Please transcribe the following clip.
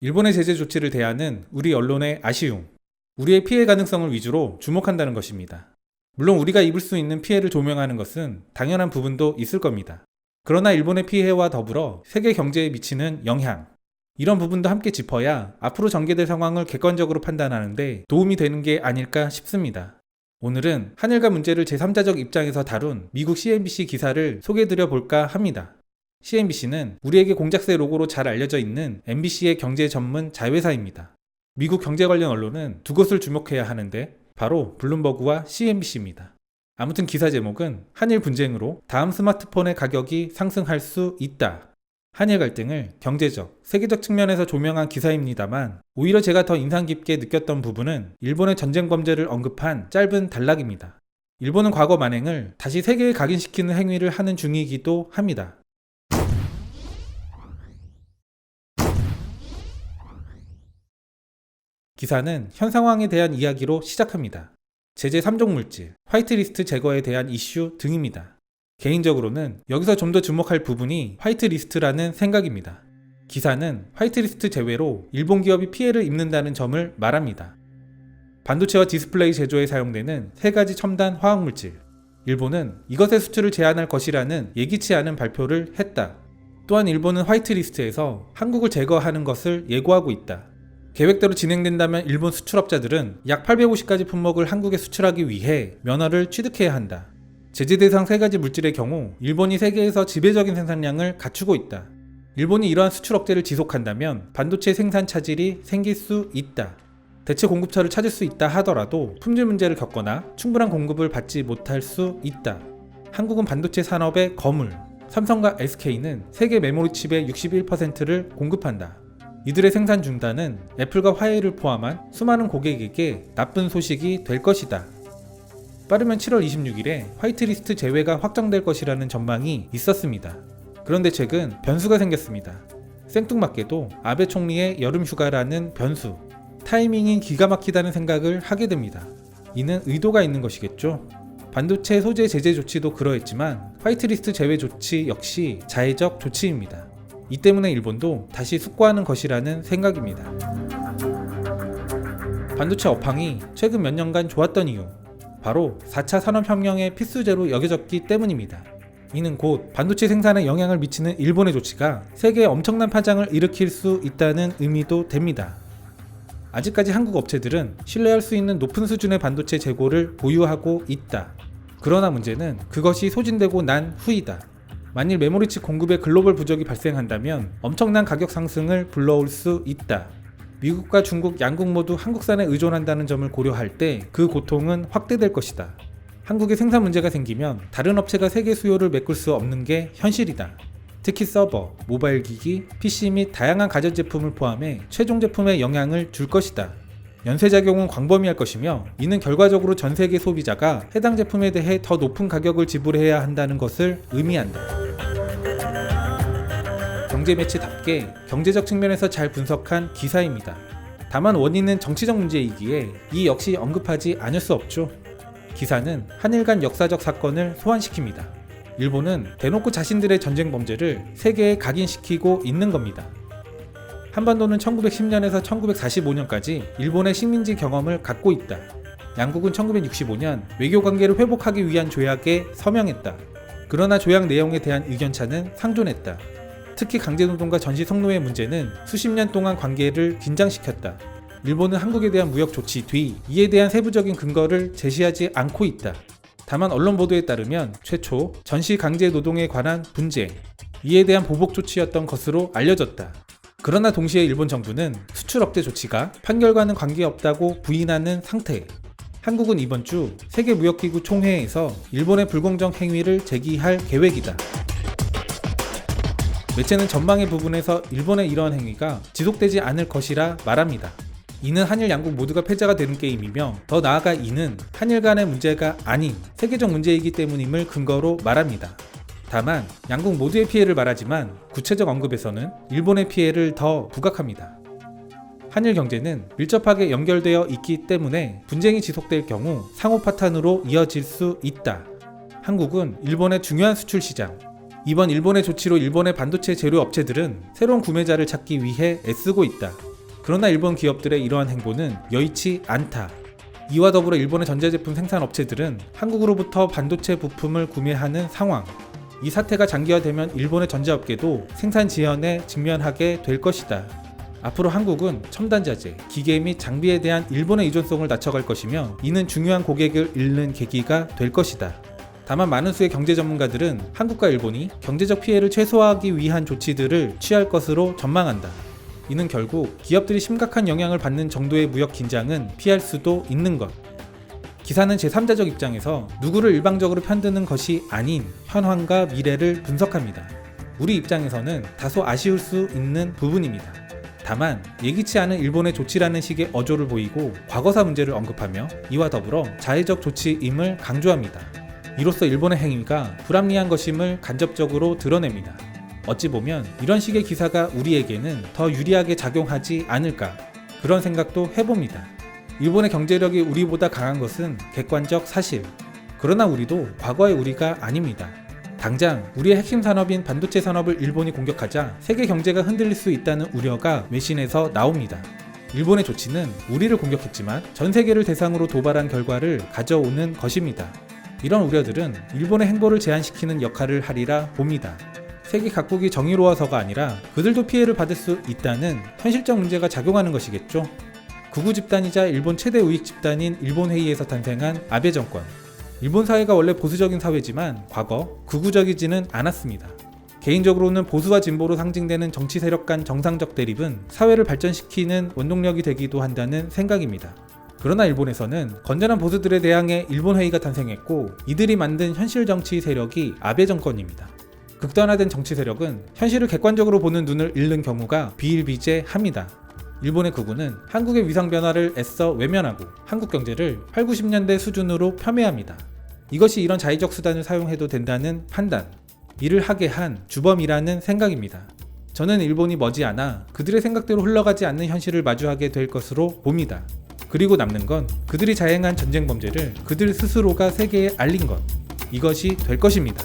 일본의 제재 조치를 대하는 우리 언론의 아쉬움, 우리의 피해 가능성을 위주로 주목한다는 것입니다. 물론 우리가 입을 수 있는 피해를 조명하는 것은 당연한 부분도 있을 겁니다. 그러나 일본의 피해와 더불어 세계 경제에 미치는 영향, 이런 부분도 함께 짚어야 앞으로 전개될 상황을 객관적으로 판단하는데 도움이 되는 게 아닐까 싶습니다. 오늘은 한일과 문제를 제3자적 입장에서 다룬 미국 CNBC 기사를 소개해드려 볼까 합니다. CNBC는 우리에게 공작새 로고로 잘 알려져 있는 MBC의 경제 전문 자회사입니다. 미국 경제 관련 언론은 두 곳을 주목해야 하는데 바로 블룸버그와 CNBC입니다. 아무튼 기사 제목은 한일 분쟁으로 다음 스마트폰의 가격이 상승할 수 있다. 한일 갈등을 경제적, 세계적 측면에서 조명한 기사입니다만 오히려 제가 더 인상 깊게 느꼈던 부분은 일본의 전쟁 범죄를 언급한 짧은 단락입니다. 일본은 과거 만행을 다시 세계에 각인시키는 행위를 하는 중이기도 합니다. 기사는 현 상황에 대한 이야기로 시작합니다. 제재 3종 물질, 화이트리스트 제거에 대한 이슈 등입니다. 개인적으로는 여기서 좀 더 주목할 부분이 화이트리스트라는 생각입니다. 기사는 화이트리스트 제외로 일본 기업이 피해를 입는다는 점을 말합니다. 반도체와 디스플레이 제조에 사용되는 세 가지 첨단 화학 물질. 일본은 이것의 수출을 제한할 것이라는 예기치 않은 발표를 했다. 또한 일본은 화이트리스트에서 한국을 제거하는 것을 예고하고 있다. 계획대로 진행된다면 일본 수출업자들은 약 850가지 품목을 한국에 수출하기 위해 면허를 취득해야 한다. 제재 대상 세 가지 물질의 경우 일본이 세계에서 지배적인 생산량을 갖추고 있다. 일본이 이러한 수출 억제를 지속한다면 반도체 생산 차질이 생길 수 있다. 대체 공급처를 찾을 수 있다 하더라도 품질 문제를 겪거나 충분한 공급을 받지 못할 수 있다. 한국은 반도체 산업의 거물, 삼성과 SK는 세계 메모리 칩의 61%를 공급한다. 이들의 생산 중단은 애플과 화웨이를 포함한 수많은 고객에게 나쁜 소식이 될 것이다. 빠르면 7월 26일에 화이트리스트 제외가 확정될 것이라는 전망이 있었습니다. 그런데 최근 변수가 생겼습니다. 생뚱맞게도 아베 총리의 여름 휴가라는 변수, 타이밍이 기가 막히다는 생각을 하게 됩니다. 이는 의도가 있는 것이겠죠. 반도체 소재 제재 조치도 그러했지만 화이트리스트 제외 조치 역시 자해적 조치입니다. 이 때문에 일본도 다시 숙고하는 것이라는 생각입니다. 반도체 업황이 최근 몇 년간 좋았던 이유, 바로 4차 산업혁명의 필수제로 여겨졌기 때문입니다. 이는 곧 반도체 생산에 영향을 미치는 일본의 조치가 세계에 엄청난 파장을 일으킬 수 있다는 의미도 됩니다. 아직까지 한국 업체들은 신뢰할 수 있는 높은 수준의 반도체 재고를 보유하고 있다. 그러나 문제는 그것이 소진되고 난 후이다. 만일 메모리칩 공급의 글로벌 부족이 발생한다면 엄청난 가격 상승을 불러올 수 있다. 미국과 중국 양국 모두 한국산에 의존한다는 점을 고려할 때 그 고통은 확대될 것이다. 한국에 생산 문제가 생기면 다른 업체가 세계 수요를 메꿀 수 없는 게 현실이다. 특히 서버, 모바일 기기, PC 및 다양한 가전 제품을 포함해 최종 제품에 영향을 줄 것이다. 연쇄작용은 광범위할 것이며 이는 결과적으로 전 세계 소비자가 해당 제품에 대해 더 높은 가격을 지불해야 한다는 것을 의미한다. 경제 매체답게 경제적 측면에서 잘 분석한 기사입니다. 다만 원인은 정치적 문제이기에 이 역시 언급하지 않을 수 없죠. 기사는 한일 간 역사적 사건을 소환시킵니다. 일본은 대놓고 자신들의 전쟁 범죄를 세계에 각인시키고 있는 겁니다. 한반도는 1910년에서 1945년까지 일본의 식민지 경험을 갖고 있다. 양국은 1965년 외교 관계를 회복하기 위한 조약에 서명했다. 그러나 조약 내용에 대한 의견차는 상존했다. 특히 강제노동과 전시 성노예 문제는 수십 년 동안 관계를 긴장시켰다. 일본은 한국에 대한 무역 조치 뒤 이에 대한 세부적인 근거를 제시하지 않고 있다. 다만 언론 보도에 따르면 최초 전시 강제 노동에 관한 분쟁, 이에 대한 보복 조치였던 것으로 알려졌다. 그러나 동시에 일본 정부는 수출 억제 조치가 판결과는 관계없다고 부인하는 상태. 한국은 이번 주 세계무역기구 총회에서 일본의 불공정 행위를 제기할 계획이다. 매체는 전망의 부분에서 일본의 이러한 행위가 지속되지 않을 것이라 말합니다. 이는 한일 양국 모두가 패자가 되는 게임이며 더 나아가 이는 한일 간의 문제가 아닌 세계적 문제이기 때문임을 근거로 말합니다. 다만 양국 모두의 피해를 말하지만 구체적 언급에서는 일본의 피해를 더 부각합니다. 한일 경제는 밀접하게 연결되어 있기 때문에 분쟁이 지속될 경우 상호 파탄으로 이어질 수 있다. 한국은 일본의 중요한 수출 시장, 이번 일본의 조치로 일본의 반도체 재료 업체들은 새로운 구매자를 찾기 위해 애쓰고 있다. 그러나 일본 기업들의 이러한 행보는 여의치 않다. 이와 더불어 일본의 전자제품 생산 업체들은 한국으로부터 반도체 부품을 구매하는 상황. 이 사태가 장기화되면 일본의 전자업계도 생산 지연에 직면하게 될 것이다. 앞으로 한국은 첨단자재, 기계 및 장비에 대한 일본의 의존성을 낮춰갈 것이며 이는 중요한 고객을 잃는 계기가 될 것이다. 다만 많은 수의 경제 전문가들은 한국과 일본이 경제적 피해를 최소화하기 위한 조치들을 취할 것으로 전망한다. 이는 결국 기업들이 심각한 영향을 받는 정도의 무역 긴장은 피할 수도 있는 것. 기사는 제3자적 입장에서 누구를 일방적으로 편드는 것이 아닌 현황과 미래를 분석합니다. 우리 입장에서는 다소 아쉬울 수 있는 부분입니다. 다만 예기치 않은 일본의 조치라는 식의 어조를 보이고 과거사 문제를 언급하며 이와 더불어 자의적 조치임을 강조합니다. 이로써 일본의 행위가 불합리한 것임을 간접적으로 드러냅니다. 어찌 보면 이런 식의 기사가 우리에게는 더 유리하게 작용하지 않을까 그런 생각도 해봅니다. 일본의 경제력이 우리보다 강한 것은 객관적 사실. 그러나 우리도 과거의 우리가 아닙니다. 당장 우리의 핵심 산업인 반도체 산업을 일본이 공격하자 세계 경제가 흔들릴 수 있다는 우려가 외신에서 나옵니다. 일본의 조치는 우리를 공격했지만 전 세계를 대상으로 도발한 결과를 가져오는 것입니다. 이런 우려들은 일본의 행보를 제한시키는 역할을 하리라 봅니다. 세계 각국이 정의로워서가 아니라 그들도 피해를 받을 수 있다는 현실적 문제가 작용하는 것이겠죠. 극우 집단이자 일본 최대 우익 집단인 일본 회의에서 탄생한 아베 정권. 일본 사회가 원래 보수적인 사회지만 과거 극우적이지는 않았습니다. 개인적으로는 보수와 진보로 상징되는 정치 세력 간 정상적 대립은 사회를 발전시키는 원동력이 되기도 한다는 생각입니다. 그러나 일본에서는 건전한 보수들에 대항해 일본 회의가 탄생했고 이들이 만든 현실 정치 세력이 아베 정권입니다. 극단화된 정치 세력은 현실을 객관적으로 보는 눈을 잃는 경우가 비일비재합니다. 일본의 극우는 한국의 위상 변화를 애써 외면하고 한국 경제를 8, 90년대 수준으로 폄훼합니다. 이것이 이런 자의적 수단을 사용해도 된다는 판단, 이를 하게 한 주범이라는 생각입니다. 저는 일본이 머지않아 그들의 생각대로 흘러가지 않는 현실을 마주하게 될 것으로 봅니다. 그리고 남는 건 그들이 자행한 전쟁 범죄를 그들 스스로가 세계에 알린 것. 이것이 될 것입니다.